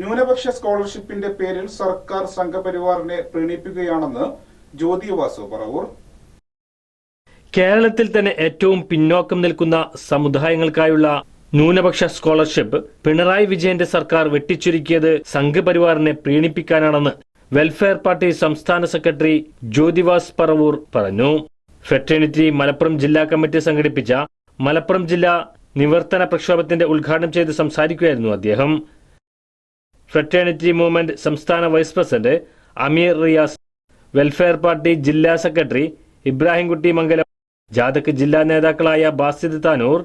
ന്യൂനപക്ഷ സ്കോളർഷിപ്പിന്റെ പേരിൽ സർക്കാർ സംഘപരിവാറിനെ പ്രീണിപ്പിക്കുകയാണെന്ന് ജ്യോതി വാസു പറവൂർ. കേരളത്തിൽ തന്നെ ഏറ്റവും പിന്നോക്കം നിൽക്കുന്ന സമുദായങ്ങൾക്കായുള്ള ന്യൂനപക്ഷ സ്കോളർഷിപ്പ് പിണറായി വിജയന്റെ സർക്കാർ വെട്ടിച്ചുരുക്കിയത് സംഘപരിവാറിനെ പ്രീണിപ്പിക്കാനാണെന്ന് വെൽഫെയർ പാർട്ടി സംസ്ഥാന സെക്രട്ടറി ജ്യോതിവാസ് പറവൂർ പറഞ്ഞു. ഫെറ്റേണിറ്റി മലപ്പുറം ജില്ലാ കമ്മിറ്റി സംഘടിപ്പിച്ച മലപ്പുറം ജില്ലാ നിവർത്തന പ്രക്ഷോഭത്തിന്റെ ഉദ്ഘാടനം ചെയ്ത് സംസാരിക്കുകയായിരുന്നു അദ്ദേഹം. ഫ്രറ്റേണിറ്റി മൂവ്മെന്റ് സംസ്ഥാന vice president Ameer Riyas welfare party ജില്ലാ സെക്രട്ടറി ഇബ്രാഹിംകുട്ടി മംഗലം ജാഥക്ക് ജില്ലാ നേതാക്കളായ ബാസിദ് താനൂർ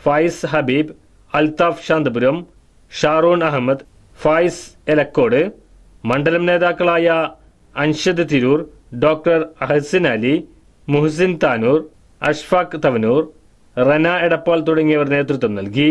ഫായിസ് ഹബീബ് അൽതാഫ് ശാന്തപുരം ഷാറൂൺ അഹമ്മദ് ഫായിസ് എലക്കോട് മണ്ഡലം നേതാക്കളായ അൻഷദ് തിരൂർ ഡോക്ടർ അഹസിൻ അലി മുഹസിൻ താനൂർ അഷ്ഫാഖ് തവനൂർ റന എടപ്പാൾ തുടങ്ങിയവർ നേതൃത്വം നൽകി.